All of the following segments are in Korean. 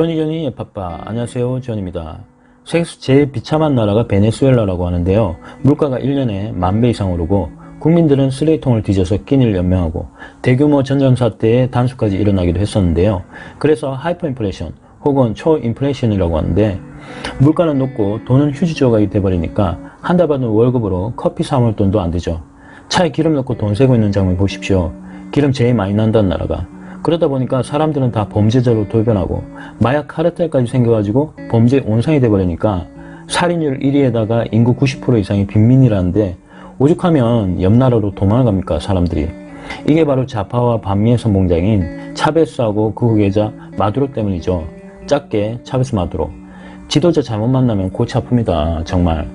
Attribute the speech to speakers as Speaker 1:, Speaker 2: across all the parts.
Speaker 1: 조니 조니 파빠 안녕하세요 조니입니다. 세계에서 제일 비참한 나라가 베네수엘라라고 하는데요. 물가가 1년에 만 배 이상 오르고 국민들은 쓰레기통을 뒤져서 끼니를 연명하고 대규모 전쟁 사태에 단수까지 일어나기도 했었는데요. 그래서 하이퍼 인플레이션 혹은 초 인플레이션이라고 하는데 물가는 높고 돈은 휴지 조각이 돼버리니까 한 달 받은 월급으로 커피 사 먹을 돈도 안 되죠. 차에 기름 넣고 돈 세고 있는 장면 보십시오. 기름 제일 많이 난다는 나라가. 그러다 보니까 사람들은 다 범죄자로 돌변하고 마약 카르텔까지 생겨가지고 범죄 온상이 돼버리니까 살인율 1위에다가 인구 90% 이상이 빈민이라는데 오죽하면 옆 나라로 도망을 갑니까 사람들이. 이게 바로 좌파와 반미의 선봉장인 차베스하고 그 후계자 마두로 때문이죠. 작게 차베스 마두로. 지도자 잘못 만나면 골치 아픕니다. 정말.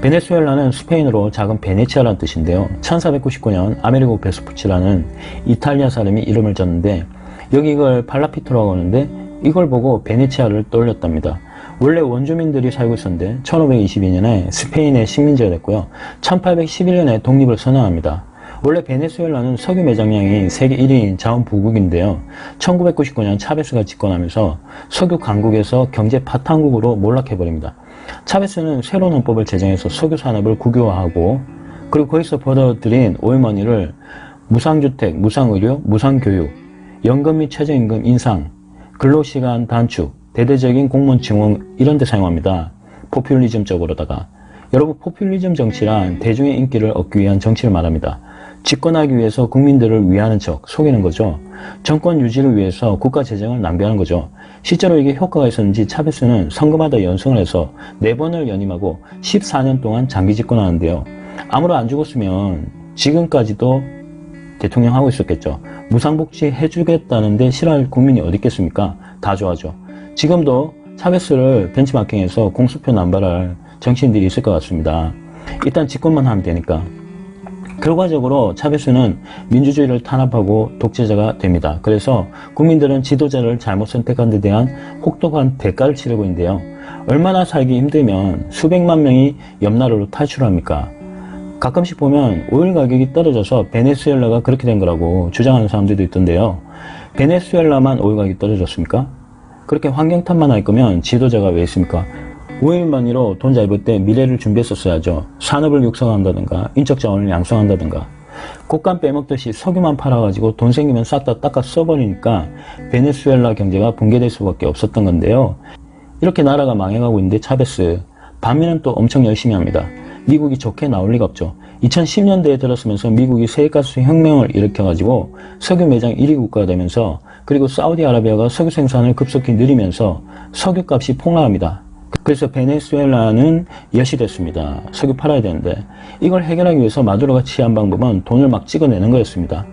Speaker 1: 베네수엘라는 스페인어로 작은 베네치아라는 뜻인데요. 1499년 아메리고 베스푸치라는 이탈리아 사람이 이름을 졌는데 여기 이걸 팔라피토라고 하는데 이걸 보고 베네치아를 떠올렸답니다. 원래 원주민들이 살고 있었는데 1522년에 스페인의 식민지가 됐고요. 1811년에 독립을 선언합니다. 원래 베네수엘라는 석유 매장량이 세계 1위인 자원 부국인데요. 1999년 차베스가 집권하면서 석유 강국에서 경제 바탕국으로 몰락해버립니다. 차베스는 새로운 헌법을 제정해서 석유 산업을 국유화하고 그리고 거기서 벌어들인 오일머니를 무상주택, 무상의료, 무상교육, 연금 및 최저임금 인상, 근로시간 단축, 대대적인 공무원 증원 이런 데 사용합니다. 포퓰리즘적으로다가 여러분 포퓰리즘 정치란 대중의 인기를 얻기 위한 정치를 말합니다. 집권하기 위해서 국민들을 위하는 척 속이는 거죠. 정권 유지를 위해서 국가 재정을 낭비하는 거죠. 실제로 이게 효과가 있었는지 차베스는 선거마다 연승을 해서 4번을 연임하고 14년 동안 장기 집권하는데요. 아무로 안 죽었으면 지금까지도 대통령 하고 있었겠죠. 무상복지 해주겠다는데 싫어할 국민이 어디 있겠습니까? 다 좋아하죠. 지금도 차베스를 벤치마킹해서 공수표 남발할 정치인들이 있을 것 같습니다. 일단 집권만 하면 되니까. 결과적으로 차베스는 민주주의를 탄압하고 독재자가 됩니다. 그래서 국민들은 지도자를 잘못 선택한 데 대한 혹독한 대가를 치르고 있는데요. 얼마나 살기 힘들면 수백만 명이 옆 나라로 탈출합니까? 가끔씩 보면 오일 가격이 떨어져서 베네수엘라가 그렇게 된 거라고 주장하는 사람들도 있던데요. 베네수엘라만 오일 가격이 떨어졌습니까? 그렇게 환경 탓만 할 거면 지도자가 왜 있습니까? 오일만으로 돈 잘 벌 때 미래를 준비했었어야죠. 산업을 육성한다든가 인적 자원을 양성한다든가 곡간 빼먹듯이 석유만 팔아가지고 돈 생기면 싹 다 닦아 써버리니까 베네수엘라 경제가 붕괴될 수밖에 없었던 건데요. 이렇게 나라가 망해가고 있는데 차베스 반면은 또 엄청 열심히 합니다. 미국이 좋게 나올 리가 없죠. 2010년대에 들었으면서 미국이 세계가스 혁명을 일으켜가지고 석유 매장 1위 국가가 되면서 그리고 사우디아라비아가 석유 생산을 급속히 늘리면서 석유값이 폭락합니다. 그래서 베네수엘라는 여시됐습니다. 석유 팔아야 되는데 이걸 해결하기 위해서 마두로가 취한 방법은 돈을 막 찍어내는 거였습니다.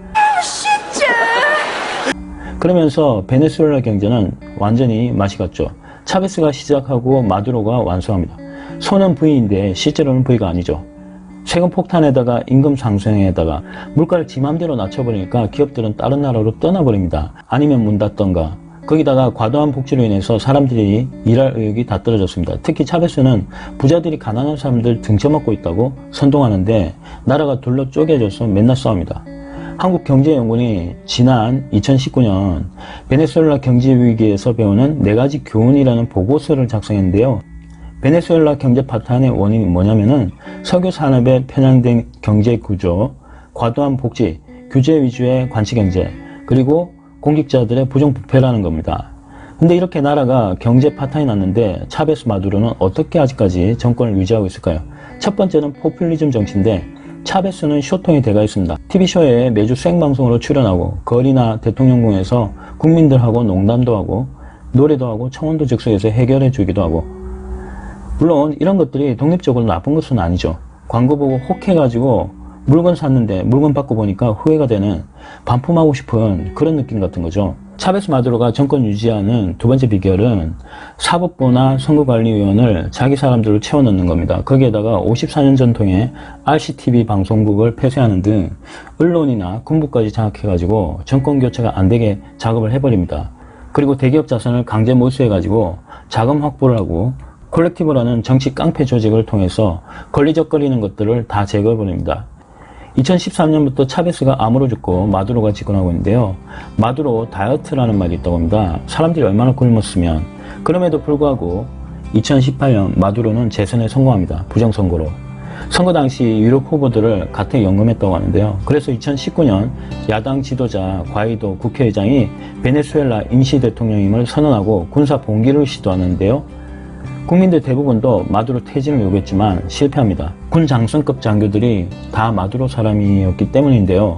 Speaker 1: 그러면서 베네수엘라 경제는 완전히 맛이 갔죠. 차베스가 시작하고 마두로가 완수합니다. 손은 V인데 실제로는 V가 아니죠. 세금 폭탄에다가 임금 상승에다가 물가를 지 맘대로 낮춰버리니까 기업들은 다른 나라로 떠나버립니다. 아니면 문 닫던가 거기다가 과도한 복지로 인해서 사람들이 일할 의욕이 다 떨어졌습니다. 특히 차베스는 부자들이 가난한 사람들 등쳐먹고 있다고 선동하는데 나라가 둘러 쪼개져서 맨날 싸웁니다. 한국경제연구원이 지난 2019년 베네수엘라 경제위기에서 배우는 네 가지 교훈이라는 보고서를 작성했는데요. 베네수엘라 경제 파탄의 원인이 뭐냐면은 석유 산업에 편향된 경제 구조, 과도한 복지, 규제 위주의 관치 경제, 그리고 공직자들의 부정부패라는 겁니다. 근데 이렇게 나라가 경제 파탄이 났는데 차베스 마두로는 어떻게 아직까지 정권을 유지하고 있을까요? 첫 번째는 포퓰리즘 정치인데 차베스는 쇼통이 돼가 있습니다. TV쇼에 매주 생방송으로 출연하고 거리나 대통령궁에서 국민들하고 농담도 하고 노래도 하고 청원도 즉석에서 해결해 주기도 하고 물론 이런 것들이 독립적으로 나쁜 것은 아니죠. 광고 보고 혹해가지고 물건 샀는데 물건 받고 보니까 후회가 되는 반품하고 싶은 그런 느낌 같은 거죠. 차베스 마두로가 정권 유지하는 두 번째 비결은 사법부나 선거관리위원을 자기 사람들을 채워넣는 겁니다. 거기에다가 54년 전통의 RCTV 방송국을 폐쇄하는 등 언론이나 군부까지 장악해가지고 정권 교체가 안 되게 작업을 해버립니다. 그리고 대기업 자산을 강제 몰수해가지고 자금 확보를 하고 콜렉티브라는 정치 깡패 조직을 통해서 권리적거리는 것들을 다 제거해버립니다. 2013년부터 차베스가 암으로 죽고 마두로가 집권하고 있는데요. 마두로 다이어트라는 말이 있다고 합니다. 사람들이 얼마나 굶었으면 그럼에도 불구하고 2018년 마두로는 재선에 성공합니다. 부정선거로. 선거 당시 유력 후보들을 같은 연금했다고 하는데요. 그래서 2019년 야당 지도자 과이도 국회의장이 베네수엘라 임시 대통령임을 선언하고 군사 봉기를 시도하는데요. 국민들 대부분도 마두로 퇴진을 요구했지만 실패합니다. 군 장성급 장교들이 다 마두로 사람이었기 때문인데요.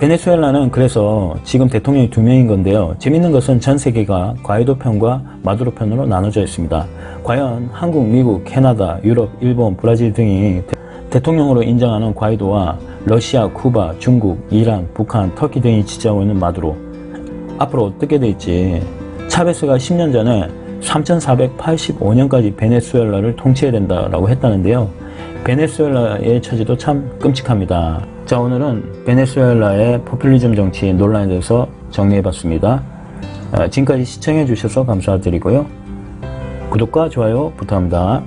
Speaker 1: 베네수엘라는 그래서 지금 대통령이 두 명인 건데요. 재밌는 것은 전 세계가 과이도 편과 마두로 편으로 나눠져 있습니다. 과연 한국, 미국, 캐나다, 유럽, 일본, 브라질 등이 대- 대통령으로 인정하는 과이도와 러시아, 쿠바, 중국, 이란, 북한, 터키 등이 지지하고 있는 마두로 앞으로 어떻게 될지 차베스가 10년 전에 3485년까지 베네수엘라를 통치해야 된다라고 했다는데요. 베네수엘라의 처지도 참 끔찍합니다. 자, 오늘은 베네수엘라의 포퓰리즘 정치 논란에 대해서 정리해봤습니다. 아, 지금까지 시청해주셔서 감사드리고요. 구독과 좋아요 부탁합니다.